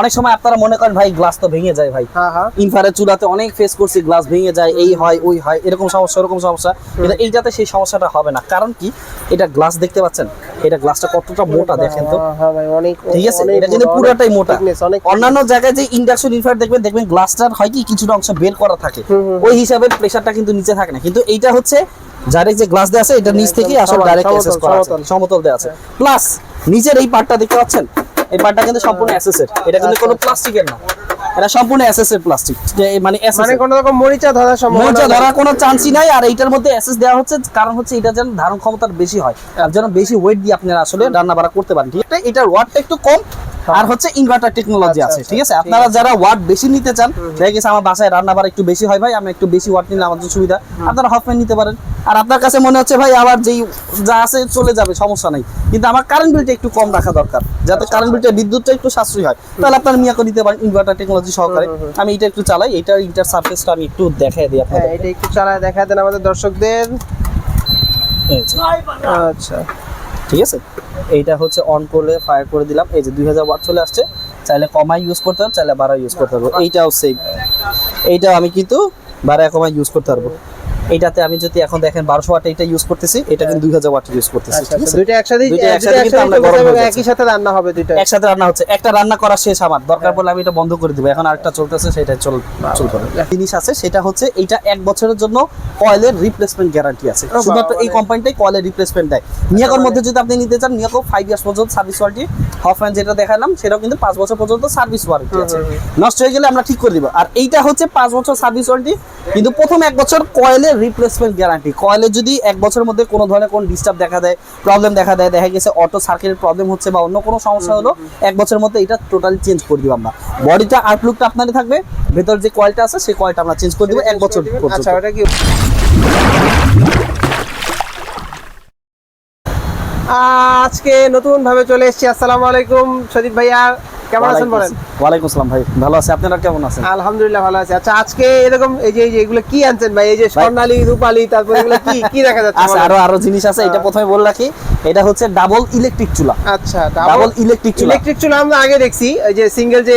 অনেক সময় আপনারা মনে করেন ভাই গ্লাস তো ভেঙে যায় ভাই। হ্যাঁ হ্যাঁ। চুলাতে অনেক ফেস করছি গ্লাস ভেঙে যায় এই হয় ওই হয় এরকম সমস্যা এরকম সমস্যা। কিন্তু এইটাতে সেই সমস্যাটা হবে না। কারণ কি? এটা গ্লাস দেখতে পাচ্ছেন? এটা গ্লাসটা কতটা মোটা দেখেন তো। হ্যাঁ, হ্যাঁ ঠিক আছে? এটা কিন্তু পুরোটাই মোটা। অন্যান্য জায়গায় যে ইন্ডাকশন ইনফার দেখবেন দেখবেন গ্লাসটার হয় কি কিছুটা অংশ বের করা থাকে। ওই হিসাবে প্রেসারটা কিন্তু নিচে থাকে না। কিন্তু এইটা হচ্ছে ডাইরেক্ট যে গ্লাস দেওয়া আছে এটা নিচ থেকে আসলে ডাইরেক্ট অ্যাসেস করা আছে। সমতল। দেওয়া আছে। প্লাস নিচের এই পার্টটা দেখতে পাচ্ছেন? এই পার্টটা কিন্তু সম্পূর্ণ অ্যাসেসের এটা কিন্তু কোনো প্লাস্টিকের না। এটা সম্পূর্ণ প্লাস্টিক মানে মানে কোনো রকম মরিচা ধরার সম্ভাবনা মরিচা। ধরার কোনো চান্সই নাই আর এইটার মধ্যে দেওয়া হচ্ছে কারণ হচ্ছে এটা যেন ধারণ ক্ষমতার বেশি হয়। আর যেন বেশি ওয়েট দিয়ে আপনারা আসলে রান্না বাড়া করতে পারেন ঠিক আছে? এটার ওয়াটটা একটু কম আর হচ্ছে ইনভার্টার টেকনোলজি আচ্ছা, আছে আচ্ছা, ঠিক আছে? আপনারা যারা ওয়াট বেশি নিতে চান দেখা গেছে আমার বাসায় রান্না বাড়া একটু বেশি হয় ভাই আমি একটু বেশি ওয়াট নিলে আমার জন্য সুবিধা। আপনারা হফম্যান নিতে পারেন। আর আপনার কাছে মনে হচ্ছে ভাই আবার যেই যা আছে চলে যাবে সমস্যা নাই। কিন্তু আমার কারেন্ট বিলটা একটু কম রাখা দরকার যাতে কারেন্ট বিলটা বিদ্যুৎটা একটু সাশ্রয়ী হয়। তাহলে আপনার মিয়াকো নিতে পারেন ইনভার্টার টেকনোলজি সহকারে। আমি এটা একটু চালাই এটার ইন্টার সার্ফেসটা আমি একটু দেখাই দিই হ্যাঁ আপনাদের এটা একটু চালায় দেখা দেন আমাদের দর্শকদের। আচ্ছা। ঠিক আছে? এইটা হচ্ছে অন করলে ফায়ার করে দিলাম। এই যে দুই হাজার ওয়াট চলে আসছে, চাইলে কমাই ইউজ করতে পারব চাইলে বাড়া ইউজ করতে পারব এইটাও সেম এইটাও আমি কিন্তু বাড়া কমাই ইউজ করতে পারব। এইটাতে আমি যদি এখন দেখেন বারোশো ওয়াট এটা ইউজ করতেছি এটা কিন্তু দুই হাজার ওয়াট ইউজ করতেছি আচ্ছা আচ্ছা, দুইটা একসাথে হয়ে। একই সাথে রান্না হবে দুইটা? একসাথে রান্না হচ্ছে। একটা রান্না করা শেষ আমার। দরকার পড়লে আমি এটা বন্ধ করে দিব। এখন আরেকটা চলতেছে সেটা চল চলবে জিনিস আছে সেটা হচ্ছে এইটা এক বছরের জন্য কয়েলের রিপ্লেসমেন্ট গ্যারান্টি আছে। শুধুমাত্র এই কোম্পানিটাই কয়েলের রিপ্লেসমেন্ট দেয়। নিয়াকোর মধ্যে যদি আপনি নিতে চান নিয়াকো ফাইভ ইয়ার্স পর্যন্ত সার্ভিস ওয়ারেন্টি হফম্যান যেটা দেখালাম সেটাও কিন্তু পাঁচ বছর পর্যন্ত সার্ভিস ওয়ারেন্টি আছে। নষ্ট হয়ে গেলে আমরা ঠিক করে দিব। আর এইটা হচ্ছে পাঁচ বছর সার্ভিস ওয়ারেন্টি কিন্তু প্রথম এক বছর কয়েলের রিপ্লেসমেন্ট গ্যারান্টি কয়েলের যদি এক বছরের মধ্যে কোনো ধরনের কোনো ডিস্টার্ব দেখা দেয় প্রবলেম দেখা দেয় দেখা গেছে অটো সার্কিটের প্রবলেম হচ্ছে বা অন্য কোনো সমস্যা হলো এক বছরের মধ্যে এটা টোটালি চেঞ্জ করে দিব আমরা। বডিটা আউটলুকটা আপনারই থাকবে ভেতর যে কয়েলটা আছে সেই কয়েলটা আমরা চেঞ্জ করে দিব এক বছর আচ্ছা ওটা কি? আজকে নতুন ভাবে চলে এসেছি আসসালামু আলাইকুম সজিত ভাইয়া। কেমন আছেন বলেন? ওয়ালাইকুম আসসালাম ভাই ভালো আছে। আপনারা কেমন আছেন? আলহামদুলিল্লাহ ভালো আছে। আচ্ছা আজকে এরকম এই যে এগুলো কি আনছেন ভাই? এই যে স্বর্ণালী রূপালী তারপর এগুলো কি কি দেখা যাচ্ছে আচ্ছা আরও আরও জিনিস আছে এটা প্রথমে বলে রাখি এটা হচ্ছে ডাবল ইলেকট্রিক চুলা। আচ্ছা ডাবল ইলেকট্রিক চুলা। ইলেকট্রিক চুলা আমরা আগে দেখছি যে সিঙ্গেল যে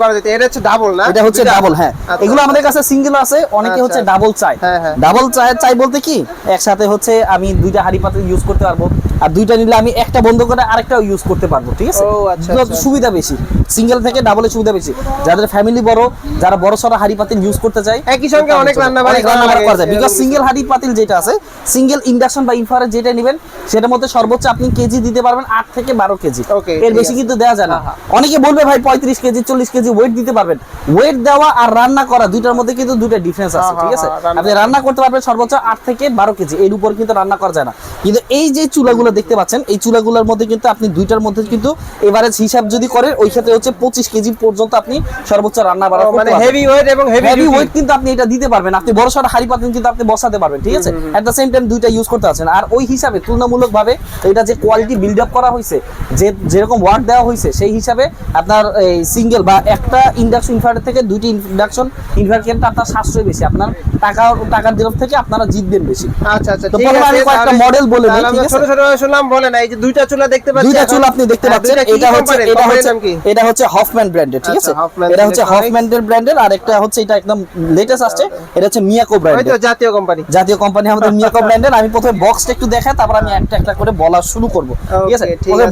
করা যেত এটা হচ্ছে ডাবল না? এটা হচ্ছে ডাবল হ্যাঁ। আচ্ছা। এগুলো আমাদের কাছে সিঙ্গেল আছে অনেকে আচ্ছা, হচ্ছে আচ্ছা। ডাবল চাই হ্যাঁ, হ্যাঁ। ডাবল চাই চাই বলতে কি একসাথে হচ্ছে আমি দুইটা হাড়ি পাতিল ইউজ করতে পারব আর দুইটা নিলে আমি একটা বন্ধ করে আরেকটাও ইউজ করতে পারব ঠিক আছে? দুটো। সুবিধা বেশি। সিঙ্গেল থেকে ডাবলের সুবিধা বেশি। যাদের ফ্যামিলি বড় যারা বড় সড়ো হাড়ি পাতিল ইউজ করতে চাই একই সঙ্গে অনেক করা রান্নাবাড়ি করা যায়। বিকজ সিঙ্গেল হাড়ি পাতিল যেটা আছে সিঙ্গেল ইন্ডাকশন বা ইনফ্রারেড যেটা নেবেন সেটার মধ্যে সর্বোচ্চ আপনি কেজি দিতে পারবেন আট থেকে বারো কেজি। এর বেশি কিন্তু দেওয়া যায় না। হ্যাঁ, অনেকে বলবে ভাই পঁয়ত্রিশ কেজি চল্লিশ কেজি ওয়েট দিতে পারবেন। ওয়েট দেওয়া আর রান্না করা দুইটার মধ্যে কিন্তু দুইটা ডিফারেন্স আছে হ্যাঁ, ঠিক আছে? হ্যাঁ, রান্না- আপনি রান্না করতে পারবেন সর্বোচ্চ আট থেকে বারো কেজি। এর উপর কিন্তু রান্না করা যায় না। কিন্তু এই যে চুলাগুলো দেখতে পাচ্ছেন এই চুলাগুলোর মধ্যে কিন্তু আপনি দুইটার মধ্যে কিন্তু এভারেজ হিসাব যদি করেন ওই ক্ষেত্রে হচ্ছে পঁচিশ কেজি পর্যন্ত আপনি সর্বোচ্চ রান্না বাড়া মানে হেভি ওয়েট এবং হেভি ওয়েট কিন্তু আপনি এটা দিতে পারবেন। আপনি বড় সড়ো হাড়ি পাতিল কিন্তু আপনি বসাতে পারবেন ঠিক আছে? এট দ্য সেম টাইম দুইটা ইউজ করতে পারছেন। আর ওই হিসাবে তুলনামূলক ভাবে এটা যে কোয়ালিটি বিল্ড আপ করা হয়েছে যে যেরকম ওয়াট দেওয়া হয়েছে সেই হিসাবে আপনার এই সিঙ্গেল বা একটা ইন্ডাকশন ইনভার্টার থেকে দুইটি ইন্ডাকশন ইনভার্টার কিন্তু আপনার সাশ্রয় বেশি। আপনার টাকা টাকার দিক থেকে আপনারা জিতবেন বেশি। আচ্ছা আচ্ছা তো ঠিক প্রথমে আমি কয়েকটা তাহলে- বলে নিই, ঠিক আছে? ছোট ছোট শুনলাম বলেন এই যে দুইটা চুলা দেখতে পাচ্ছি দুইটা চুল আপনি দেখতে হ্যাঁ, পাচ্ছেন এটা হচ্ছে? এটা হচ্ছে এটা হচ্ছে হফম্যান ব্র্যান্ডের ঠিক আছে? আচ্ছা, এটা হচ্ছে হফম্যানের ব্র্যান্ডের আর একটা হচ্ছে এটা একদম লেটেস্ট আসছে এটা হচ্ছে মিয়াকো ব্র্যান্ডের জাতীয় কোম্পানি জাতীয় কোম্পানি আমাদের মিয়াকো ব্র্যান্ডের আমি প্রথমে বক্সটা একটু দেখাই তারপর আমি একটা একটা করে বলা শুরু করব ঠিক আছে?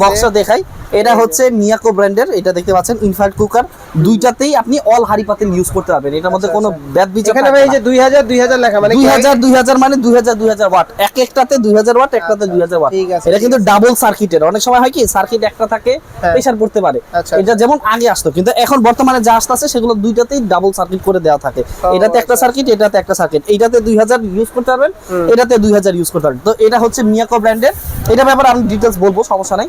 বক্সটা দেখাই। এটা হচ্ছে মিয়াকো ব্র্যান্ডের এটা দেখতে পাচ্ছেন ইনফ্রারেড কুকার দুইটাতেই আপনি অল হাড়ি পাতিল ইউজ করতে পারবেন। এটার মধ্যে কোনো ব্যাড বিচার এখানে ভাই এই যে দুই হাজার দুই হাজার লেখা মানে দুই কি হাজার দুই হাজার মানে দুই হাজার দুই হাজার ওয়াট এক একটাতে দুই হাজার ওয়াট একটাতে দুই হাজার ওয়াট এটা কিন্তু ডাবল সার্কিটের অনেক সময় হয় কি সার্কিট একটা থাকে হ্যাঁ। প্রেসার পড়তে পারে। আচ্ছা। এটা যেমন আগে আসতো কিন্তু এখন বর্তমানে যা আসতেছে সেগুলো দুইটাতেই ডাবল সার্কিট করে দেওয়া থাকে। এটাতে একটা সার্কিট এটাতে একটা সার্কিট এইটাতে দুই হাজার ইউজ করতে পারবেন এটাতে দুই হাজার ইউজ করতে পারবেন। তো এটা হচ্ছে মিয়াকো ব্র্যান্ডের এটা ব্যাপারে আমি ডিটেলস বলব সমস্যা নাই।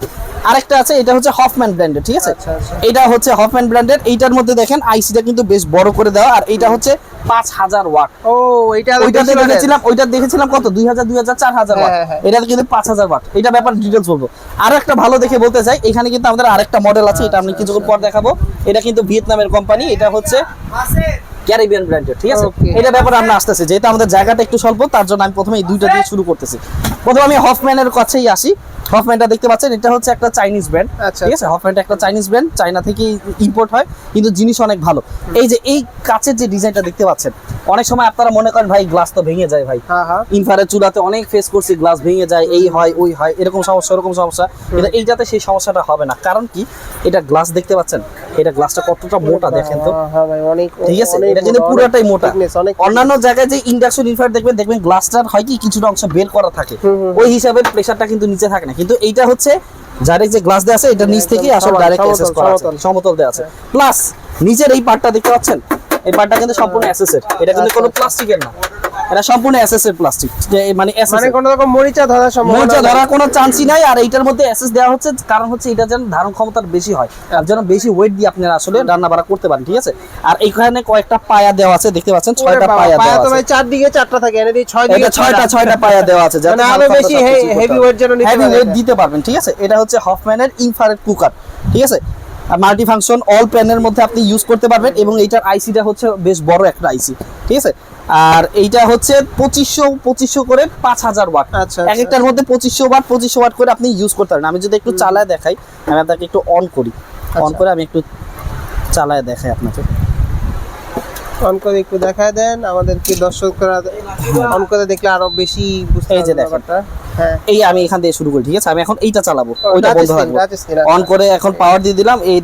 আরেকটা আছে এটা হচ্ছে হফম্যান ব্র্যান্ডের ঠিক আছে? আচ্ছা, আচ্ছা। এটা হচ্ছে হফম্যান ব্র্যান্ডের এইটার মধ্যে দেখেন আইসিটা কিন্তু বেশ বড় করে দেওয়া আর এইটা হচ্ছে পাঁচ হাজার ওয়াট। ও এটা ওইটাতে দেখেছিলাম ওইটা দেখেছিলাম কত? দুই হাজার দুই হাজার চার হাজার ওয়াট। এটাতে কিন্তু পাঁচ হাজার ওয়াট। এটা ব্যাপার ডিটেলস বলব। আরও একটা ভালো দেখে বলতে চাই এখানে কিন্তু আমাদের আরেকটা মডেল আছে এটা আমি কিছুক্ষণ পর দেখাবো। এটা কিন্তু ভিয়েতনামের কোম্পানি এটা হচ্ছে ক্যারিবিয়ান ব্র্যান্ডের ঠিক আছে? এটা ব্যাপারে আমরা আসতেছি যেহেতু আমাদের জায়গাটা একটু স্বল্প তার জন্য আমি প্রথমে এই দুইটা দিয়ে শুরু করতেছি। প্রথমে আমি হফম্যানের কাছেই আসি। হফম্যানটা দেখতে পাচ্ছেন এটা হচ্ছে একটা চাইনিজ ব্র্যান্ড আচ্ছা। ঠিক আছে? হফম্যানটা একটা চাইনিজ ব্র্যান্ড চায়না থেকে ইম্পোর্ট হয় কিন্তু জিনিস অনেক ভালো। এই যে এই কাচের যে ডিজাইনটা দেখতে পাচ্ছেন অনেক সময় আপনারা মনে করেন ভাই গ্লাস তো ভেঙে যায় ভাই। হ্যাঁ হ্যাঁ। ইনফারের চুলাতে অনেক ফেস করছি গ্লাস ভেঙে যায় এই হয় ওই হয় এরকম সমস্যা এরকম সমস্যা। কিন্তু এইটাতে সেই সমস্যাটা হবে না। কারণ কি? এটা গ্লাস দেখতে পাচ্ছেন? এটা গ্লাসটা কতটা মোটা দেখেন তো। হ্যাঁ, হ্যাঁ ভাই অনেক ঠিক আছে? এটা কিন্তু পুরোটাই মোটা। অন্যান্য জায়গায় যে ইন্ডাকশন ইনফার দেখবেন দেখবেন গ্লাসটার হয় কি কিছুটা অংশ বের করা থাকে। ওই হিসাবে প্রেসারটা কিন্তু নিচে থাকে না। কিন্তু এইটা হচ্ছে ডাইরেক্ট যে গ্লাস দেওয়া আছে এটা নিচ একদম থেকে আসলে ডাইরেক্ট সমতল, করা আছে সমতল। সমতল দেওয়া আছে প্লাস নিচের এই পার্টটা দেখতে পাচ্ছেন এই পার্টটা কিন্তু সম্পূর্ণ অ্যাসেসের এটা কিন্তু কোনো প্লাস্টিকের না। এটা সম্পূর্ণ অ্যাসেসের প্লাস্টিক মানে মানে কোনো রকম মরিচা ধরার সম্ভাবনা মরিচা। ধরার কোনো চান্সই নাই আর এইটার মধ্যে অ্যাসেস দেওয়া হচ্ছে কারণ হচ্ছে এটা যেন ধারণ ক্ষমতা বেশি হয় আর যেন বেশি ওয়েট দিয়ে আপনারা আসলে রান্না বাড়া করতে পারেন ঠিক আছে? আর এইখানে কয়েকটা পায়া দেওয়া আছে দেখতে পাচ্ছেন ছয়টা পায়া পায়া দেওয়া তো আছে। ভাই চারদিকে চারটা থাকে এনে দিই ছয় দিকে ছয়টা ছয়টা। পায়া দেওয়া আছে মানে আরও বেশি হেভি ওয়েট যেন নিতে হেভি ওয়েট দিতে পারবেন ঠিক আছে? এটা হচ্ছে হফম্যানের ইনফ্রারেড কুকার ঠিক আছে? মাল্টি ফাংশন অল প্যানের মধ্যে আপনি ইউজ করতে পারবেন এবং এইটার আইসিটা হচ্ছে বেশ বড় একটা আইসি ঠিক আছে? আর এইটা হচ্ছে পঁচিশশো পঁচিশশো করে পাঁচ হাজার ওয়াট আচ্ছা, এক একটার মধ্যে পঁচিশশো ওয়াট পঁচিশশো ওয়াট করে আপনি ইউজ করতে পারেন। আমি যদি একটু চালায় দেখাই আমি আপনাকে একটু অন করি। অন আচ্ছা। করে আমি একটু চালায় দেখাই আপনাকে। অন করে একটু দেখায় দেন আমাদের কি দর্শকরা অন করে দেখলে আরও বেশি বুঝতে এই যে ব্যাপারটা। হ্যাঁ এই আমি এখান থেকে শুরু করি ঠিক আছে? আমি এখন এইটা চালাবো ওইটা বন্ধ রাখব। অন করে এখন পাওয়ার দিয়ে দিলাম এই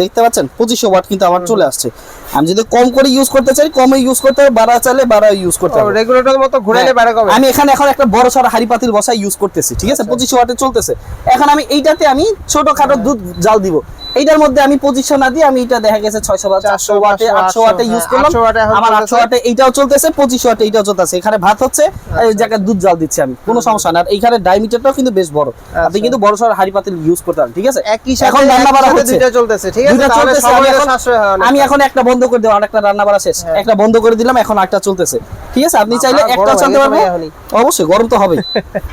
দেখতে পাচ্ছেন? পঁচিশশো ওয়াট কিন্তু আমার চলে আসছে। আমি যদি কম করে ইউজ করতে চাই কমে ইউজ করতে হবে বাড়া চালে বাড়া ইউজ করতে হবে। রেগুলেটর মতো ঘুরাইলে হ্যাঁ, বাড়া কমে আমি এখানে এখন একটা বড় সর হাড়ি পাতিল বসাই ইউজ করতেছি ঠিক আছে? আচ্ছা। পঁচিশশো ওয়াটে চলতেছে। এখন আমি এইটাতে আমি ছোটখাটো দুধ জাল দিব। এইটার মধ্যে আমি পঁচিশশো না দিয়ে আমি এটা দেখা গেছে ছয়শো বা চারশো 400, ওয়াটে আটশো ওয়াটে ইউজ করলাম। 800 ওয়াটে এখন আমার। আটশো ওয়াটে এইটাও চলতেছে পঁচিশশো ওয়াটে এইটাও চলতেছে। এখানে ভাত হচ্ছে এই জায়গায় দুধ জাল দিচ্ছি আমি কোনো সমস্যা না। আর এইখানে ডায়মিটারটাও কিন্তু বেশ বড়। আপনি আচ্ছা। কিন্তু বড় সড়ো হাড়ি পাতিল ইউজ করতে পারেন ঠিক আছে? একই সাথে এখন রান্না বাড়া হচ্ছে। দুইটা চলতেছে ঠিক আছে? চলতেছে, আমি এখন- এখন একটা বন্ধ করে দিলাম একটা রান্না বাড়া শেষ। হ্যাঁ। একটা বন্ধ করে দিলাম এখন একটা চলতেছে। ঠিক আছে? আপনি চাইলে একটা চলতে হয়ে পারব। গেছে ভাই এখনই। অবশ্যই গরম তো হবে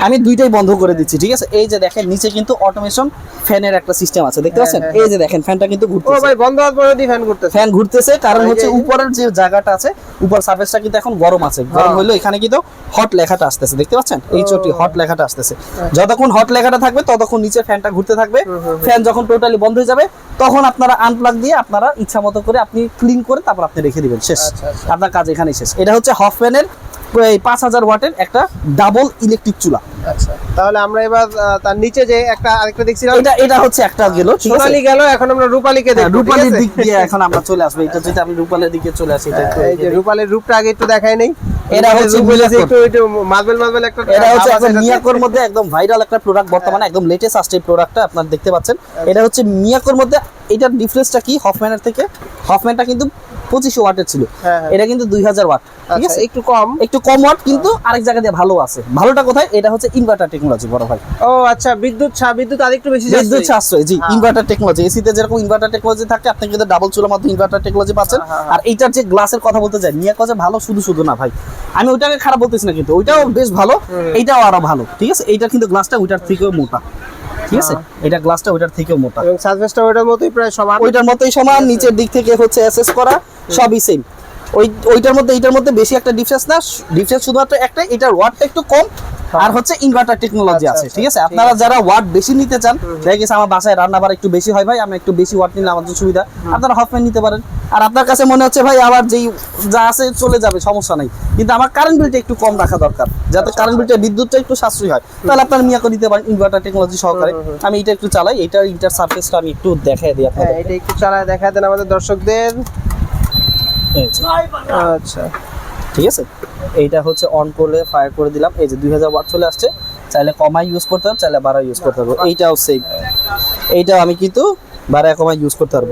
আমি দুইটাই বন্ধ করে দিচ্ছি ঠিক আছে? এই যে দেখেন নিচে কিন্তু অটোমেশন ফ্যানের একটা সিস্টেম আছে দেখতে পাচ্ছেন? হ্যাঁ, এই যে দেখেন ফ্যানটা কিন্তু ঘুরতেছে। ও ভাই বন্ধ হওয়ার পরে ফ্যান করতেছে ফ্যান ঘুরতেছে কারণ হচ্ছে উপরের যে জায়গাটা আছে উপর সারফেসটা কিন্তু এখন গরম আছে। গরম হ্যাঁ। হইল এখানে কিন্তু হট লেখাটা আসতেছে দেখতে পাচ্ছেন? এই চটি হট লেখাটা আসতেছে। যতক্ষণ হট লেখাটা থাকবে ততক্ষণ নিচে ফ্যানটা ঘুরতে থাকবে। ফ্যান যখন টোটালি বন্ধ হয়ে যাবে তখন আপনারা আনপ্লাগ দিয়ে আপনারা ইচ্ছা মতো করে আপনি ক্লিন করে তারপর আপনি রেখে দিবেন শেষ। আচ্ছা, আচ্ছা। আপনার কাজ এখানেই শেষ। এটা হচ্ছে হফম্যানের এই পাঁচ হাজার ওয়াটের একটা ডাবল ইলেকট্রিক চুলা। আচ্ছা তাহলে আমরা এবার তার নিচে যে একটা আরেকটা দেখছিলাম। এটা এটা হচ্ছে একটা গেল সোনালি গেল এখন আমরা রূপালীকে হ্যাঁ, দেখব রূপালীর দিক দিয়ে এখন আমরা চলে আসব। এটা যদি আমি রূপালের দিকে চলে আসি এটা এই যে রূপালীর রূপটা আগে একটু দেখাই নেই। হচ্ছে। একটু একটু মার্বেল মার্বেল একটা এটা হচ্ছে একদম মিয়াকোর মধ্যে একদম ভাইরাল একটা প্রোডাক্ট বর্তমানে একদম লেটেস্ট আসছে এই প্রোডাক্টটা আপনারা দেখতে পাচ্ছেন। এটা হচ্ছে মিয়াকোর মধ্যে এটার ডিফারেন্সটা কি? হফম্যানের থেকে? হফম্যানটা কিন্তু পঁচিশশো ওয়াটের ছিল। হ্যাঁ, হ্যাঁ। এটা কিন্তু দুই হাজার ওয়াট ঠিক আচ্ছা আছে? একটু কম। একটু কম ওয়াট কিন্তু আরেক জায়গা দিয়ে ভালো আছে। ভালোটা কোথায়? এটা হচ্ছে ইনভার্টার টেকনোলজি বড় ভাই। ও আচ্ছা বিদ্যুৎ ছা বিদ্যুৎ আরেকটু বেশি বিদ্যুৎ সাশ্রয় জি। ইনভার্টার টেকনোলজি এসিতে যেরকম ইনভার্টার টেকনোলজি থাকে আপনি কিন্তু ডাবল চুলার মধ্যে ইনভার্টার টেকনোলজি পাচ্ছেন। হ্যাঁ। আর এইটার যে গ্লাসের কথা বলতে চাই নিয়ে কাজে ভালো শুধু শুধু না ভাই। আমি ওইটাকে খারাপ বলতেছি না কিন্তু ওইটাও বেশ ভালো। এইটাও আরও ভালো ঠিক আছে? এইটা কিন্তু গ্লাসটা ওইটার থেকেও মোটা। ঠিক আছে? এটা গ্লাসটা ওইটার থেকেও মোটা। এবং সার্ভিসটা ওটার মতোই প্রায় সমান ওইটার মতোই সমান নিচের দিক থেকে হচ্ছে অ্যাসেস করা সবই সেম ওই ওইটার মধ্যে এইটার মধ্যে বেশি একটা ডিফারেন্স না ডিফারেন্স শুধুমাত্র একটা এটার ওয়াটটা একটু কম আর হচ্ছে ইনভার্টার টেকনোলজি আচ্ছা, আছে আচ্ছা, ঠিক আছে? আপনারা যারা ওয়াট বেশি নিতে চান দেখা গেছে আমার বাসায় রান্না বার একটু বেশি হয় ভাই আমি একটু বেশি ওয়াট নিলে আমার সুবিধা। আপনারা হফম্যান নিতে পারেন। আর আপনার কাছে মনে হচ্ছে ভাই আবার যেই যা আছে চলে যাবে সমস্যা নাই। কিন্তু আমার কারেন্ট বিলটা একটু কম রাখা দরকার যাতে কারেন্ট বিলটা বিদ্যুৎটা একটু সাশ্রয়ী হয়। তাহলে আপনার মিয়াকো নিতে পারেন ইনভার্টার টেকনোলজি সহকারে। আমি এটা একটু চালাই এটার ইন্টার সার্ফেসটা আমি একটু দেখাই দিই হ্যাঁ আপনাদের এটা একটু চালায় দেখা দেন আমাদের দর্শকদের। আচ্ছা ঠিক আছে? এইটা হচ্ছে অন করলে ফায়ার করে দিলাম। এই যে দুই হাজার ওয়াট চলে আসছে, চাইলে কমাই ইউজ করতে পারব, চাইলে বাড়া ইউজ করতে পারব। এইটাও সেম এইটাও আমি কিন্তু বাড়া কমাই ইউজ করতে পারব।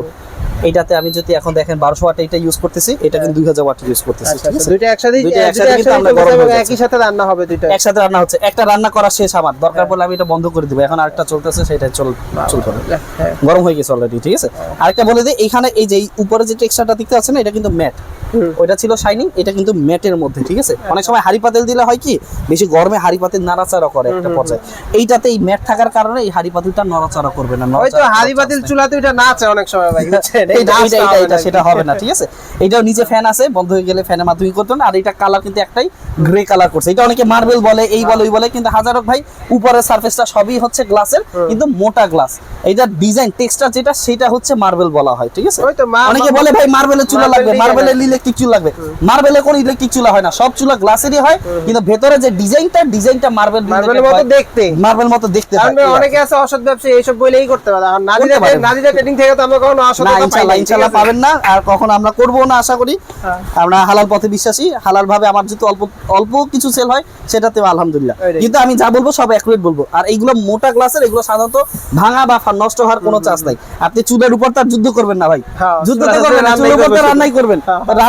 এইটাতে আমি যদি এখন দেখেন বারোশো ওয়াট এটা ইউজ করতেছি এটা কিন্তু দুই হাজার ওয়াট ইউজ করতেছি আচ্ছা দুইটা একসাথে হয়ে। একই সাথে রান্না হবে দুইটা। একসাথে রান্না হচ্ছে। একটা রান্না করা শেষ আমার। দরকার পড়লে আমি এটা বন্ধ করে দিব। এখন আরেকটা চলতেছে সেটা চল চলতে হ্যাঁ। গরম হয়ে গেছে অলরেডি ঠিক আছে? আরেকটা বলে দিই এখানে এই যে উপরে যে টেক্সচারটা দেখতে পাচ্ছেন না এটা কিন্তু ম্যাট। ওইটা ছিল শাইনিং এটা কিন্তু ম্যাটের মধ্যে ঠিক আছে? অনেক সময় হাড়ি পাতিল দিলে হয় কি বেশি গরমে হাড়ি পাতিল নাড়াচাড়া করে একটা পর্যায়ে। এইটাতে এই ম্যাট থাকার কারণে এই হাড়ি পাতিলটা নড়াচড়া করবে না ওই তো হাড়ি নেই। চুলাতে ওইটা নাচে অনেক সময় ভাই নাচটা এইটা হবে সেটা হবে না ঠিক আছে? এটাও নিচে ফ্যান আছে বন্ধ হয়ে গেলে ফ্যানের মাধ্যমে করতে না। আর এটা কালার কিন্তু একটাই গ্রে কালার করছে। এটা অনেকে মার্বেল বলে এই বলে ওই বলে কিন্তু হাজারক ভাই উপরের সারফেসটা সবই হচ্ছে গ্লাসের কিন্তু মোটা গ্লাস এটা ডিজাইন টেক্সচার যেটা সেটা হচ্ছে মার্বেল বলা হয় ঠিক আছে? অনেকে বলে ভাই মার্বেলের চুলা লাগবে মার্বেলের না। ইলেকট্রিক চুলা লাগবে। মার্বেলে কোন ইলেকট্রিক চুলা হয় না। সব চুলা গ্লাসেরই হয় কিন্তু ভেতরে যে ডিজাইনটা ডিজাইনটা মার্বেল মার্বেলের মতো দেখতে। মার্বেল মতো দেখতে অনেকে আছে অসৎ ব্যবসায়ী এইসব বলেই করতে পারে। আর পারে। নাদিরা ট্রেডিং থেকে তো আমরা কখনো অসৎ ইনশাল্লাহ আছে? পাবেন না। আর কখন আমরা করব না আশা করি। হ্যাঁ। আমরা হালাল পথে বিশ্বাসী। হালাল ভাবে আমার যেহেতু অল্প অল্প কিছু সেল হয় সেটাতে আলহামদুলিল্লাহ। কিন্তু আমি যা বলব সব অ্যাকুরেট বলব। আর এইগুলো মোটা গ্লাসের এগুলো সাধারণত ভাঙা বা নষ্ট হওয়ার কোনো চান্স নাই। আপনি চুলের উপর তার যুদ্ধ করবেন না ভাই। হ্যাঁ, যুদ্ধ তো করবেন না চুলের উপর তো রান্নাই করবেন।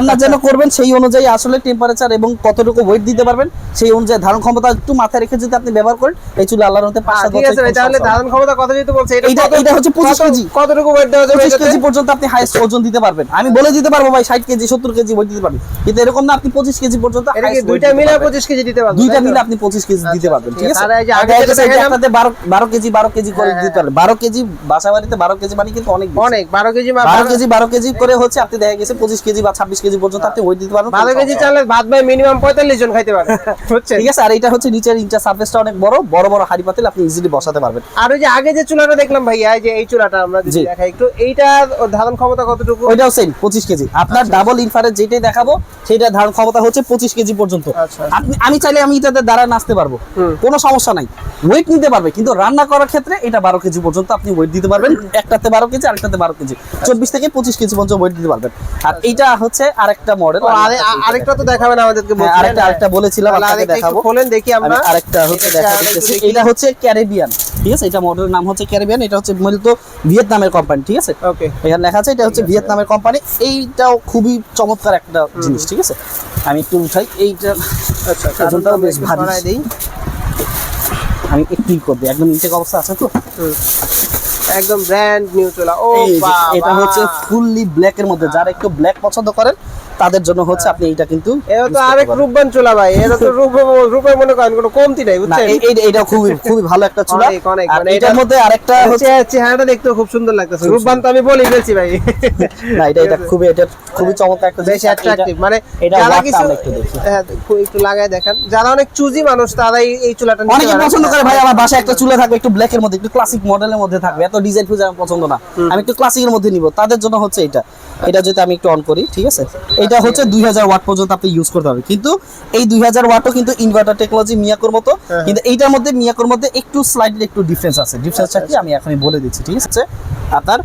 হ্যাঁ। রান্না যেন করবেন সেই অনুযায়ী আসলে টেম্পারেচার এবং কতটুকু ওয়েট দিতে পারবেন সেই অনুযায়ী ধারণ ক্ষমতা একটু মাথায় রেখে যদি আপনি ব্যবহার করেন এই চুলে আল্লাহর মধ্যে পাঁচ হ্যাঁ, সাত ঠিক আছে তাহলে। ধারণ ক্ষমতা কত যেহেতু বলছে এটা এইটা হচ্ছে 25 কেজি। কতটুকু ওয়েট দেওয়া যাবে পঁচিশ এটাতে? কেজি পর্যন্ত আপনি হাইস্ট ওজন দিতে পারবেন আমি বলে দিতে পারব ভাই ষাট কেজি সত্তর কেজি ওয়েট দিতে পারবেন কিন্তু এরকম না আপনি পঁচিশ কেজি পর্যন্ত এটা কি দুইটা মিলে পারবেন। পঁচিশ কেজি দিতে পারব দুইটা মিলে আপনি পঁচিশ কেজি দিতে আচ্ছা, পারবেন ঠিক ঠিক আছে। আর এই যে আগে যেটা একটাতে বারো বারো কেজি বারো কেজি করে হ্যাঁ, দিতে পারবেন বারো কেজি বাসা বাড়িতে বারো কেজি মানে কিন্তু অনেক অনেক বারো কেজি মা- বারো কেজি বারো কেজি করে হচ্ছে আপনি দেখা গেছে পঁচিশ কেজি বা ছাব্বিশ কেজি পর্যন্ত আপনি ওয়েট দিতে পারবেন বারো কেজি চালে ভাত ভাই মিনিমাম পঁয়তাল্লিশ জন খাইতে পারে হচ্ছে ঠিক আছে? আর এটা হচ্ছে নিচের ইন্টার সার্ফেসটা অনেক বড় বড় বড় হাড়ি পাতিল আপনি ইজিলি বসাতে পারবেন। আর ওই যে আগে যে চুলাটা দেখলাম ভাইয়া এই যে এই চুলাটা আমরা যদি দেখাই একটু এইটার ধারণ ক্ষমতা কতটুকু? ওইটাও সেম পঁচিশ কেজি। আপনার ডাবল ইনফারেট যেটাই দেখাবো সেটা ধারণ ক্ষমতা হচ্ছে পঁচিশ কেজি পর্যন্ত। আচ্ছা। আপনি আমি চাইলে আমি এটাতে দাঁড়ায় নাচতে পারব। কোনো সমস্যা নাই। ওয়েট নিতে পারবে কিন্তু রান্না করার ক্ষেত্রে এটা বারো কেজি পর্যন্ত আপনি ওয়েট দিতে পারবেন। একটাতে বারো কেজি আরেকটাতে বারো কেজি। চব্বিশ থেকে পঁচিশ কেজি পর্যন্ত ওয়েট দিতে পারবেন। আর এইটা হচ্ছে আরেকটা মডেল আরেকটা তো দেখাবেন আমাদেরকে হ্যাঁ, আরেকটা- আরেকটা বলেছিলাম, আপনাকে দেখাবো। খোলেন দেখি আমি আমরা। আরেকটা হচ্ছে দেখা দিতেছি। এটা হচ্ছে ক্যারিবিয়ান ঠিক আছে? এটা মডেলের নাম হচ্ছে ক্যারিবিয়ান এটা হচ্ছে মূলত ভিয়েতনামের কোম্পানি ঠিক আছে? ওকে এখানে লেখা আছে এটা হচ্ছে ভিয়েতনামের কোম্পানি এইটাও খুবই চমৎকার একটা জিনিস ঠিক আছে? আমি একটু উঠাই। এইটা আচ্ছা ওজনটাও বেশ ভারী। আমি একটু ই করে দিই। একদম ইনটেক অবস্থা আছে তো। একদম ব্র্যান্ড নিউ চলা। ও এটা হচ্ছে ফুললি ব্ল্যাক এর মধ্যে। যারা একটু ব্ল্যাক পছন্দ করেন তাদের জন্য হচ্ছে আপনি এইটা কিন্তু এটা তো আরেক রূপবান চুলা ভাই এটা তো রূপ রূপে মনে করেন কোনো কমতি নাই বুঝছেন? এইটা খুবই খুবই ভালো একটা চুলা। মানে এটার মধ্যে আরেকটা হচ্ছে চেহারা- চেহারাটা দেখতেও খুব সুন্দর লাগতেছে। রূপবান তো আমি বলেই ফেলছি ভাই। না এটা এটা খুবই এটা খুবই চমৎকার একটা বেশ এটা- অ্যাট্রাকটিভ মানে এটা যারা কিছু। হ্যাঁ, একটু- লাগায় দেখেন। যারা অনেক চুজি মানুষ তারাই এই চুলাটা অনেকে পছন্দ করে ভাই আমার বাসায় একটা চুলা থাকবে একটু ব্ল্যাক এর মধ্যে একটু ক্লাসিক মডেলের মধ্যে থাকবে। এত ডিজাইন ফুজ আমার পছন্দ না। আমি একটু ক্লাসিকের মধ্যে নিব। তাদের জন্য হচ্ছে এটা। এটা যদি আমি একটু অন করি ঠিক আছে? এটা হচ্ছে দুই হাজার ওয়াট পর্যন্ত আপনি ইউজ করতে হবে। কিন্তু এই দুই হাজার ওয়াটও কিন্তু ইনভার্টার টেকনোলজি মিয়াকোর মতো। হ্যাঁ। কিন্তু এইটার মধ্যে মিয়াকোর মধ্যে একটু স্লাইডলি একটু ডিফারেন্স আছে। ডিফারেন্সটা কি? আমি এখনই বলে দিচ্ছি ঠিক আছে? আপনার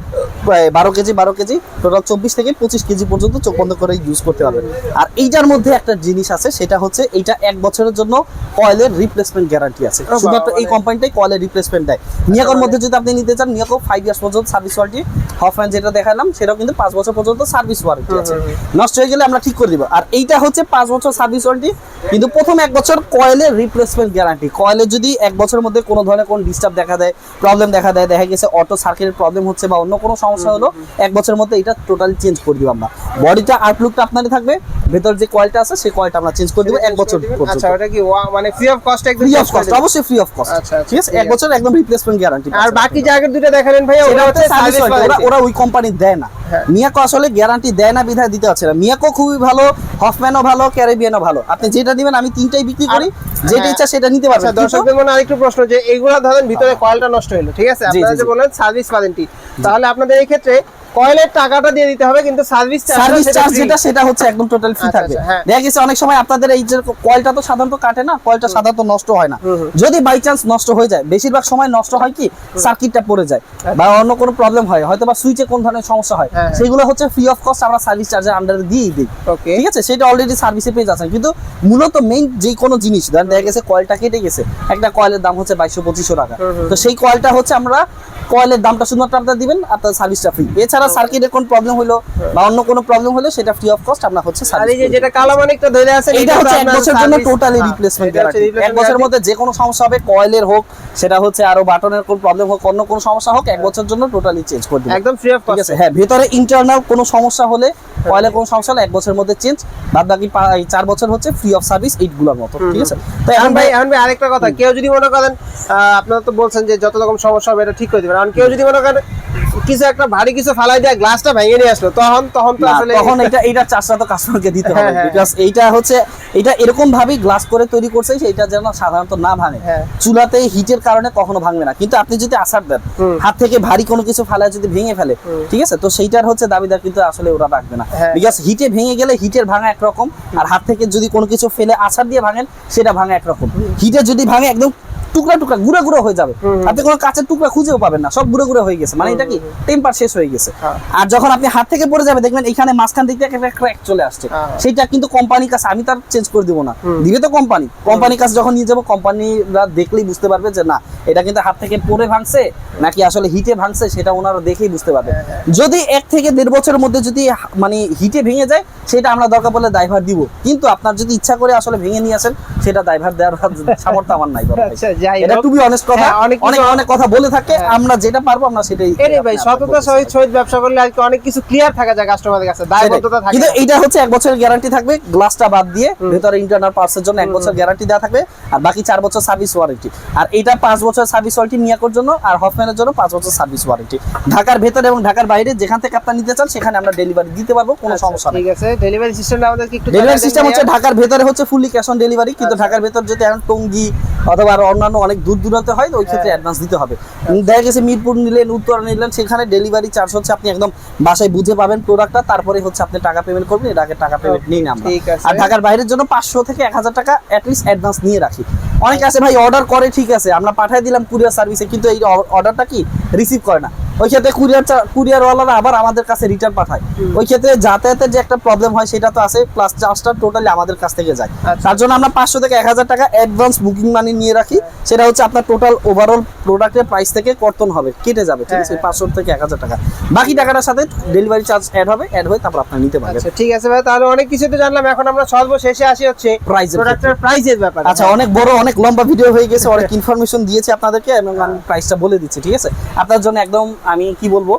বারো কেজি বারো কেজি টোটাল চব্বিশ থেকে পঁচিশ কেজি পর্যন্ত চোখ বন্ধ করে ইউজ করতে পারবেন আর এইটার মধ্যে একটা জিনিস আছে সেটা হচ্ছে এটা এক বছরের জন্য অয়েলের রিপ্লেসমেন্ট গ্যারান্টি আছে। শুধুমাত্র এই মানে- কোম্পানিটাই কয়েলের রিপ্লেসমেন্ট দেয়। মিয়াকোর মধ্যে যদি আপনি নিতে চান মিয়াকো ফাইভ ইয়ার্স পর্যন্ত সার্ভিস ওয়ারেন্টি হফম্যান যেটা দেখালাম সেটাও কিন্তু পাঁচ বছর পর্যন্ত সার্ভিস ওয়ারেন্টি আছে। নষ্ট হয়ে গেলে আমরা ঠিক করে দিব। আর এইটা হচ্ছে পাঁচ বছর সার্ভিস ওয়ারেন্টি কিন্তু প্রথম এক বছর কয়েলের রিপ্লেসমেন্ট গ্যারান্টি কয়েলের যদি এক বছরের মধ্যে কোনো ধরনের কোনো ডিস্টার্ব দেখা দেয় প্রবলেম দেখা দেয় দেখা গেছে অটো সার্কিটের প্রবলেম হচ্ছে বা অন্য কোনো সমস্যা হলো এক বছরের মধ্যে এটা টোটালি চেঞ্জ করে দিব আমরা। বডিটা আউটলুকটা আপনারই থাকবে ভেতর যে কয়েলটা আছে সেই কয়েলটা আমরা চেঞ্জ করে দিব এক বছর পর্যন্ত। আচ্ছা ওটা কি ওয়া- মানে ফ্রি অফ কস্ট একদম ফ্রি অফ কস্ট অবশ্যই ফ্রি অফ কস্ট আচ্ছা, ঠিক আছে? এক বছর একদম রিপ্লেসমেন্ট গ্যারান্টি আর বাকি যে আগের দুটো দেখালেন সেটা ওটা হচ্ছে সার্ভিস ওরা ওরা ওই কোম্পানি দেয় না। হ্যাঁ। মিয়াকো আসলে গ্যারান্টি দেয় না বিধায় দিতে না। মিয়াকো খুবই ভালো হফম্যানও ভালো ক্যারিবিয়ানও ভালো। আপনি যেটা দিবেন আমি তিনটাই বিক্রি করি। যেটা হ্যাঁ। ইচ্ছা সেটা নিতে পারবেন। আচ্ছা দর্শকদের মনে আরেকটু প্রশ্ন যে এইগুলা ধরেন ভিতরে কয়েলটা নষ্ট হলো ঠিক আছে? আপনারা যে জি। বললেন সার্ভিস ওয়ারেন্টি তাহলে আপনাদের এই ক্ষেত্রে কয়েলের টাকাটা দিয়ে দিতে হবে কিন্তু সার্ভিস সার্ভিস চার্জ যেটা সেটা হচ্ছে একদম টোটাল ফ্রি আচ্ছা, থাকবে। আচ্ছা, হ্যাঁ। দেখা গেছে অনেক সময় আপনাদের এই যে কয়েলটা তো সাধারণত কাটে না কয়েলটা সাধারণত নষ্ট হয় না। যদি বাই চান্স নষ্ট হয়ে যায় বেশিরভাগ সময় নষ্ট হয় কি? সার্কিটটা পড়ে যায় বা অন্য কোনো প্রবলেম হয় হয়তো বা সুইচে কোন ধরনের সমস্যা হয় হ্যাঁ, হ্যাঁ। সেগুলো হচ্ছে ফ্রি অফ কস্ট আমরা সার্ভিস চার্জের আন্ডারে দিয়েই দিই। ঠিক আছে? সেটা অলরেডি সার্ভিসে পেয়ে যাচ্ছেন। কিন্তু মূলত মেইন যে কোনো জিনিস ধরেন দেখা গেছে কয়েলটা কেটে গেছে একটা কয়েলের দাম হচ্ছে বাইশশো পঁচিশশো টাকা। তো সেই কয়েলটা হচ্ছে আমরা কয়েলের দামটা শুধুমাত্র আপনার দিবেন আপনার সার্ভিসটা ফ্রি এছাড়া সার্কিটের কোন প্রবলেম হলো বা অন্য কোনো প্রবলেম হলো সেটা ফ্রি অফ কস্ট আমরা হচ্ছে আর এই যে সার্ভিস যেটা কালো মানিকটা ধরে আছে এটা হচ্ছে এক আপনার বছরের জন্য টোটালি হ্যাঁ, রিপ্লেসমেন্ট গ্যারান্টি এক বছরের মধ্যে যে কোনো সমস্যা হবে কয়েলের হোক সেটা হচ্ছে আরও বাটনের কোন প্রবলেম হোক অন্য কোনো সমস্যা হোক এক বছরের জন্য টোটালি চেঞ্জ করে দিবেন। একদম ফ্রি অফ ঠিক কস্ট আছে? হ্যাঁ ভেতরে ইন্টারনাল কোনো সমস্যা হলে কয়েলের কোনো সমস্যা হলে এক বছরের মধ্যে চেঞ্জ বাদ বাকি চার বছর হচ্ছে ফ্রি অফ সার্ভিস এইটগুলোর মতো ঠিক আছে? তো এখন ভাই এখন ভাই আরেকটা কথা কেউ যদি মনে করেন আপনারা তো বলছেন যে যত রকম সমস্যা হবে এটা ঠিক করে দিবেন। এখন কেউ যদি মনে করেন কিছু একটা ভারী কিছু ফালাই দেয় গ্লাসটা ভেঙে নিয়ে আসলো তখন তখন তো আসলে তখন এটা এটা চার্জটা তো কাস্টমারকে দিতে হবে হ্যাঁ, হ্যাঁ, বিকজ এইটা হচ্ছে এটা এরকম ভাবেই গ্লাস করে তৈরি করছে সেটা যেন সাধারণত না ভাঙে। হ্যাঁ। চুলাতে হিটের কারণে কখনো ভাঙবে না। কিন্তু আপনি যদি আসার দেন হাত থেকে ভারী কোনো কিছু ফালায় যদি ভেঙে ফেলে ঠিক আছে? তো সেইটার হচ্ছে দাবিদার কিন্তু আসলে ওরা রাখবে না। হ্যাঁ। বিকজ হিটে ভেঙে গেলে হিটের ভাঙা একরকম আর হাত থেকে যদি কোনো কিছু ফেলে আছাড় দিয়ে ভাঙেন সেটা ভাঙা একরকম। হিটে যদি ভাঙে একদম টুকরা টুকরা গুঁড়ো গুঁড়ো হয়ে যাবে। আপনি কোনো কাঁচের টুকরা খুঁজেও পাবেন না সব গুঁড়ো গুঁড়ো হয়ে গেছে। মানে এটা কি টেম্পার শেষ হয়ে গেছে। হ্যাঁ। আর যখন আপনি হাত থেকে পড়ে যাবে দেখবেন এখানে মাঝখান দিক থেকে একটা ক্র্যাক চলে আসছে। হ্যাঁ। সেটা কিন্তু কোম্পানির কাছে আমি তার চেঞ্জ করে দিব না। দিবে তো কোম্পানি। কোম্পানির কাছে যখন নিয়ে যাব কোম্পানিরা দেখলেই বুঝতে পারবে যে না এটা কিন্তু হাত থেকে পড়ে ভাঙছে নাকি আসলে হিটে ভাঙছে সেটা ওনারা দেখেই বুঝতে পারবে। হ্যাঁ, যদি এক থেকে দেড় বছরের মধ্যে যদি মানে হিটে ভেঙে যায় সেটা আমরা দরকার পড়লে ড্রাইভার দিব। কিন্তু আপনার যদি ইচ্ছা করে আসলে ভেঙে নিয়ে আসেন সেটা ড্রাইভার দেওয়ার সামর্থ্য আমার নাই যাই এটা টু বি অনেস্ট কথা হ্যাঁ, অনেক অনেক কথা বলে থাকে হ্যাঁ। আমরা যেটা পারব আমরা সেটাই এরে ভাই সততা সহিত সহিত ব্যবসা করলে আর কি অনেক কিছু ক্লিয়ার থাকা যায় কাছে দায়বদ্ধতা থাকে। কিন্তু না। এইটা হচ্ছে এক বছরের গ্যারান্টি থাকবে গ্লাসটা বাদ দিয়ে ভেতরে ইন্টারনাল জন্য এক বছর গ্যারান্টি দেওয়া থাকবে আর বাকি চার বছর সার্ভিস ওয়ারেন্টি আর এটা পাঁচ বছর সার্ভিস ওয়ারেন্টি মিয়াকোর জন্য আর হফম্যানের জন্য পাঁচ বছর সার্ভিস ওয়ারেন্টি ঢাকার ভেতরে এবং ঢাকার বাইরে যেখান থেকে আপনার নিতে চান সেখানে আমরা ডেলিভারি দিতে পারব কোনো আচ্ছা, সমস্যা নেই। ঠিক আছে ডেলিভারি সিস্টেমটা আমাদেরকে একটু ডেলিভারি সিস্টেম হচ্ছে ঢাকার ভেতরে হচ্ছে ফুললি ক্যাশ অন ডেলিভারি কিন্তু আচ্ছা। ঢাকার ভেতর যদি এখন টঙ্গি অথবা আরও অন্যান্য অনেক দূর দূরান্তে হয় তো ওই ক্ষেত্রে। অ্যাডভান্স দিতে হবে। দেখা গেছে মিরপুর নিলেন উত্তরা নিলেন সেখানে ডেলিভারি চার্জ হচ্ছে আপনি একদম বাসায় বুঝে পাবেন প্রোডাক্টটা তারপরে হচ্ছে আপনি টাকা পেমেন্ট করবেন এর আগে টাকা পেমেন্ট নিই না আমরা আর ঢাকার বাইরের জন্য পাঁচশো থেকে এক হাজার টাকা অ্যাটলিস্ট অ্যাডভান্স নিয়ে রাখি। অনেক আছে ভাই অর্ডার করে ঠিক আছে আমরা পাঠিয়ে দিলাম কুরিয়ার সার্ভিসে কিন্তু এই অর্ডারটা কি রিসিভ করে না। ওই ক্ষেত্রে কুরিয়ার কুরিয়ারওয়ালারা আবার আমাদের কাছে রিটার্ন পাঠায়। ওই ক্ষেত্রে যাতায়াতের যে একটা প্রবলেম হয় সেটা তো আছে প্লাস চার্জটা টোটালি আমাদের কাছ থেকে যায়। আচ্ছা। তার জন্য আমরা পাঁচশো থেকে এক হাজার টাকা অ্যাডভান্স বুকিং মানি নিয়ে রাখি। সেটা হচ্ছে আপনার টোটাল ওভারঅল প্রোডাক্টের প্রাইস থেকে কর্তন হবে কেটে যাবে ঠিক আছে? হ্যাঁ, পাঁচশো থেকে এক হাজার টাকা। বাকি টাকাটার সাথে ডেলিভারি চার্জ অ্যাড হবে অ্যাড হয়ে তারপর আপনার নিতে পারবেন। আচ্ছা ঠিক আছে ভাই তাহলে অনেক কিছু তো জানলাম এখন আমরা সর্বশেষে আসি হচ্ছে এর প্রোডাক্টের প্রাইসের ব্যাপারে। আচ্ছা অনেক বড় অনেক লম্বা ভিডিও হয়ে গেছে অনেক ইনফরমেশন দিয়েছি আপনাদেরকে এবং আমি প্রাইসটা বলে দিচ্ছি ঠিক আছে? আপনার জন্য একদম আমি কি বলব?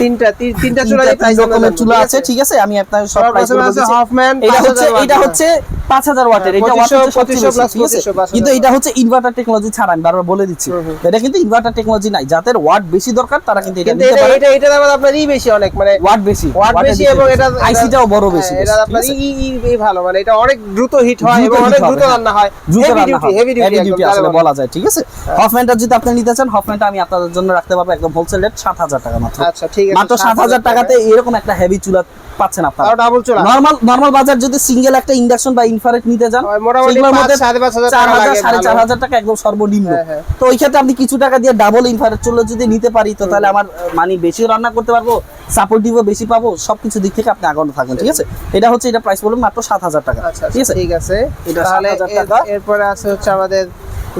তিনটা তিনটা চুলা তিন রকমের চুলা আছে ঠিক আছে? আমি আপনার সব প্রাইস বলে দিচ্ছি। হফম্যান এটা হচ্ছে এটা হচ্ছে পাঁচ হাজার ওয়াটের এটা ওয়াট 2500 হচ্ছে সবচেয়ে 2500 বেশি, ঠিক আছে? 2500 কিন্তু এটা হচ্ছে ইনভার্টার টেকনোলজি ছাড়া আমি বারবার বলে দিচ্ছি। হুম, হুম। এটা কিন্তু ইনভার্টার টেকনোলজি নাই। যাদের ওয়াট বেশি দরকার তারা কিন্তু এটা নিতে পারে। এটা এটা দাম আপনার ই বেশি অনেক মানে ওয়াট বেশি ওয়াট বেশি এবং এটা আইসিটাও বড় বেশি হ্যাঁ, এটা আপনার ই ই ই ভালো মানে এটা অনেক দ্রুত হিট হয় এবং অনেক দ্রুত হ্যাঁ। রান্না হয়। হেভি ডিউটি হেভি ডিউটি আসলে বলা যায় ঠিক আছে? হফম্যানটা যদি আপনি নিতে চান হফম্যানটা আমি আপনাদের জন্য রাখতে পারব একদম হোলসেল রেট সাত হাজার টাকা মাত্র আচ্ছা ঠিক মাত্র সাত হাজার টাকাতে এরকম একটা হেভি চুলা পাচ্ছেন আপনারা। ডাবল চুলা নরমাল নরমাল বাজার যদি সিঙ্গেল একটা ইন্ডাকশন বা ইনফ্রারেড নিতে যান মোটামুটি সেগুলোর পাঁচ, মধ্যে সাড়ে পাঁচ হাজার চার টাকা একদম সর্বনিম্ন। হ্যাঁ, হ্যাঁ। তো ওই ক্ষেত্রে আপনি কিছু টাকা দিয়ে ডাবল ইনফ্রারেড চুলা যদি নিতে পারি তো তাহলে আমার মানে বেশিও রান্না করতে পারব সাপোর্টিভও বেশি পাবো সবকিছু দিক থেকে আপনি আগানো থাকবেন ঠিক আছে? এটা হচ্ছে এটা প্রাইস বলুন মাত্র সাত হাজার টাকা আচ্ছা ঠিক আছে? ঠিক আছে। এটা তাহলে 7,000 টাকা। এরপরে আছে হচ্ছে আমাদের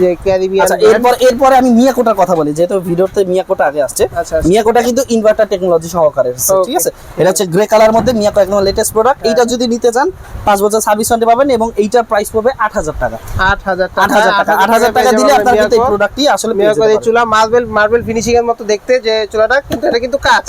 যে ক্যারিবিয়ান আচ্ছা এরপর এরপরে আমি মিয়াকোটার কথা বলি যেহেতু ভিডিওতে মিয়াকোটা আগে আসছে আচ্ছা। মিয়াকোটা কিন্তু ইনভার্টার টেকনোলজি সহকারে ঠিক আছে? এটা হচ্ছে গ্রে কালার মধ্যে মিয়াকো একদম লেটেস্ট প্রোডাক্ট এইটা যদি নিতে চান পাঁচ বছর সার্ভিস ওয়ারেন্টি পাবেন এবং এইটার প্রাইস পড়বে আট হাজার টাকা। আট হাজার আট হাজার টাকা। আট হাজার টাকা দিলে আপনার কিন্তু এই প্রোডাক্টটি আসলে মিয়াকো এই চুলা মার্বেল মার্বেল ফিনিশিং এর মতো দেখতে যে চুলাটা কিন্তু এটা কিন্তু কাচ।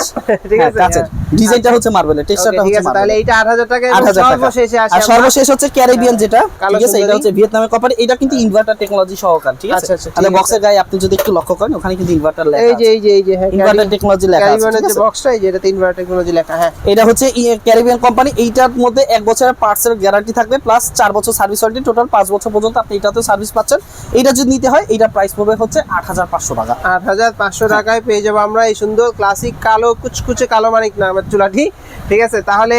ঠিক হ্যাঁ, আছে কাচের। ডিজাইনটা হচ্ছে মার্বেলের টেক্সচারটা হচ্ছে আছে তাহলে এইটা আট হাজার টাকা আট হাজার সর্বশেষে আসি আর সর্বশেষ হচ্ছে ক্যারিবিয়ান যেটা। ঠিক আছে এটা হচ্ছে ভিয়েতনামের কোম্পানি এটা কিন্তু ইনভার্টার টেকনোলজি সহকার ঠিক আছে? আচ্ছা, আচ্ছা, ঠিক তাহলে। বক্সের গায়ে আপনি যদি একটু লক্ষ্য করেন ওখানে কিন্তু ইনভার্টার লেখা আছে এই যে এই যে এই যে হ্যাঁ ইনভার্টার টেকনোলজি লেখা আছে ক্যারিবিয়ানের ঠিক যে বক্সটা এই যে এটাতে ইনভার্টার টেকনোলজি লেখা হ্যাঁ। এটা হচ্ছে ক্যারিবিয়ান কোম্পানি এইটার মধ্যে এক বছরের পার্টস এর গ্যারান্টি থাকবে প্লাস চার বছর সার্ভিস ওয়ারেন্টি টোটাল পাঁচ বছর পর্যন্ত আপনি এটাতে সার্ভিস পাচ্ছেন। এটা যদি নিতে হয় এটা প্রাইস পড়বে হচ্ছে আট হাজার পাঁচশো টাকা। আট হাজার পাঁচশো। টাকায় পেয়ে যাব আমরা এই সুন্দর ক্লাসিক কালো কুচকুচে কালো মানিক না আমার চুলাটি। ঠিক আছে তাহলে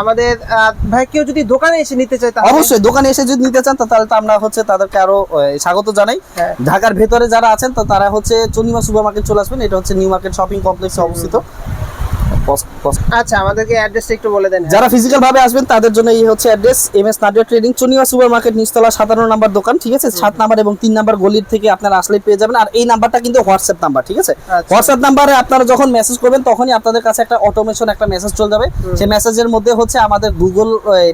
আমাদের ভাই কেউ যদি দোকানে এসে নিতে চায় তাহলে অবশ্যই দোকানে এসে যদি নিতে চান তাহলে তো আমরা হচ্ছে তাদেরকে আরও স্বাগত জানাই। হ্যাঁ। ঢাকার ভেতরে যারা আছেন তো তারা হচ্ছে চন্ডিমা সুপার মার্কেট চলে আসবেন। এটা হচ্ছে নিউ মার্কেট শপিং কমপ্লেক্সে অবস্থিত। আচ্ছা আমাদেরকে অ্যাড্রেসটা একটু বলে দেন যারা ফিজিক্যাল ভাবে আসবেন তাদের জন্য এই হচ্ছে address M S Nadia trading চনিয়া সুপার মার্কেট নিচতলা সাতান্ন নাম্বার দোকান ঠিক আছে? সাত নাম্বার এবং তিন নাম্বার গলির থেকে আপনারা আসলে পেয়ে যাবেন। আর এই নাম্বারটা কিন্তু হোয়াটসঅ্যাপ নাম্বার ঠিক আছে? আচ্ছা। হোয়াটসঅ্যাপ নাম্বারে আপনারা যখন মেসেজ করবেন তখনই আপনাদের কাছে একটা অটোমেশন একটা মেসেজ চলে যাবে। সেই মেসেজের মধ্যে হচ্ছে আমাদের গুগল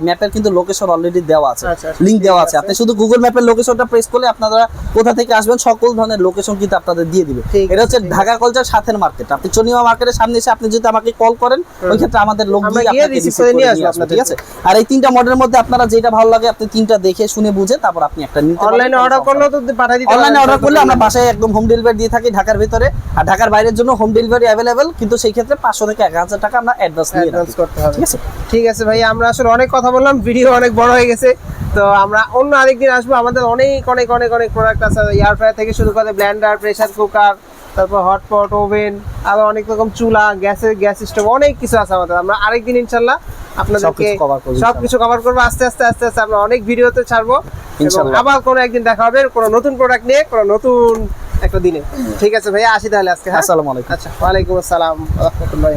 ম্যাপের কিন্তু লোকেশন অলরেডি দেওয়া আছে। আচ্ছা, আচ্ছা, লিংক দেওয়া আছে। আছে। আপনি শুধু গুগল ম্যাপের লোকেশনটা প্রেস করলে আপনারা কোথা থেকে আসবেন সকল ধরনের লোকেশন কিন্তু আপনাদের দিয়ে দিবে। এটা হচ্ছে ঢাকা কলচার সাথের মার্কেট আপনি চনিমা মার্কেটের সামনে এসে আপনি যদি আমাকে কল করেন ওই ক্ষেত্রে আমাদের লোক গিয়ে আপনাকে receive করে নিয়ে আসব ঠিক আছে? আর এই তিনটা মডেলের মধ্যে আপনারা যেটা ভালো লাগে আপনি তিনটা দেখে শুনে বুঝে তারপর আপনি একটা নিতে অনলাইনে অর্ডার করলেও তো পাঠাই দিতে অনলাইনে অর্ডার করলে আমরা বাসায় একদম হোম ডেলিভারি দিয়ে থাকি ঢাকার ভিতরে আর ঢাকার বাইরের জন্য হোম ডেলিভারি অ্যাভেলেবেল কিন্তু সেই ক্ষেত্রে পাঁচশো থেকে এক হাজার টাকা আমরা অ্যাডভান্স নিয়ে অ্যাডভান্স করতে হবে। ঠিক আছে? ঠিক আছে ভাই আমরা আসলে অনেক কথা বললাম ভিডিও অনেক বড় হয়ে গেছে তো আমরা অন্য আরেকদিন আসব। আমাদের অনেক অনেক অনেক অনেক প্রোডাক্ট আছে এয়ার ফ্রায়ার থেকে শুরু করে ব্লেন্ডার প্রেসার কুকার তারপর হটপট ওভেন আবার অনেক রকম চুলা গ্যাসের গ্যাস স্টোভ অনেক কিছু আছে আমাদের। আমরা আরেকদিন ইনশাল্লাহ আপনাদেরকে সবকিছু কভার করব আস্তে আস্তে আস্তে আস্তে আমরা অনেক ভিডিওতে ছাড়বো। আবার কোনো একদিন দেখা হবে কোনো নতুন প্রোডাক্ট নিয়ে কোনো নতুন একটা দিনে। ঠিক আছে ভাইয়া আসি তাহলে আজকে হ্যাঁ? আসসালামু আলাইকুম। আচ্ছা ওয়ালাইকুম আসসালাম রহমতুল্লাহি